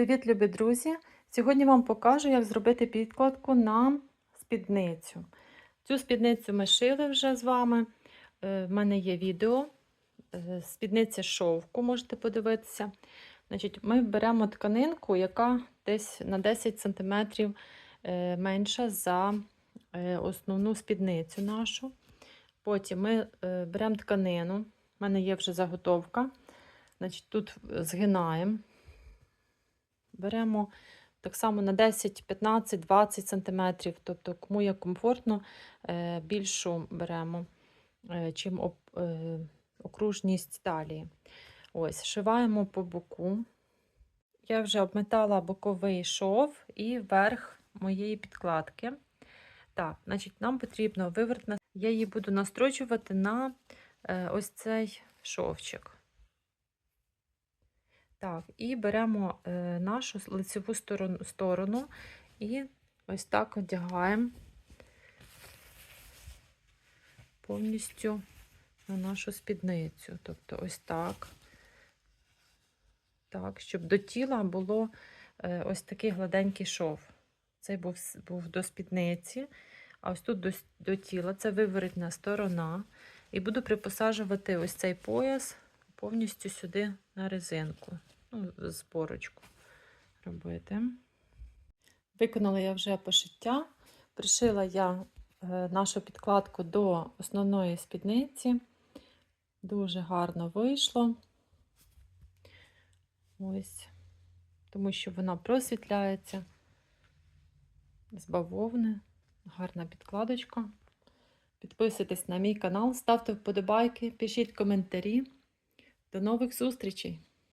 Привіт, любі друзі! Сьогодні вам покажу, як зробити підкладку на спідницю. Цю спідницю ми шили вже з вами. Е, В мене є відео. Е, Спідниця шовку, можете подивитися. Значить, Ми беремо тканинку, яка десь на 10 см менша за е, основну спідницю нашу. Потім ми е, беремо тканину. У мене є вже заготовка. Значить, Тут згинаємо. Беремо так само на 10, 15, 20 см, тобто кому як комфортно, е, більшу беремо, е, чим е, окружність талії. Ось, шиваємо по боку. Я вже обметала боковий шов і верх моєї підкладки. Так, значить, нам потрібно вивертна. Я її буду настрочувати на ось цей шовчик. Так, і беремо е, нашу лицеву сторону, сторону і ось так одягаємо повністю на нашу спідницю. Тобто ось так. Так, щоб до тіла було е, ось такий гладенький шов. Цей був, був до спідниці, а ось тут до, до тіла це виворотна сторона. І буду припосаджувати ось цей пояс повністю сюди на резинку ну, зборочку робити. Виконала я вже пошиття, пришила я е, нашу підкладку до основної спідниці. Дуже гарно вийшло. Ось, тому що вона просвітляється з бавовни. Гарна підкладочка. Підписуйтесь на мій канал, ставте вподобайки, пишіть коментарі. До нових зустрічей!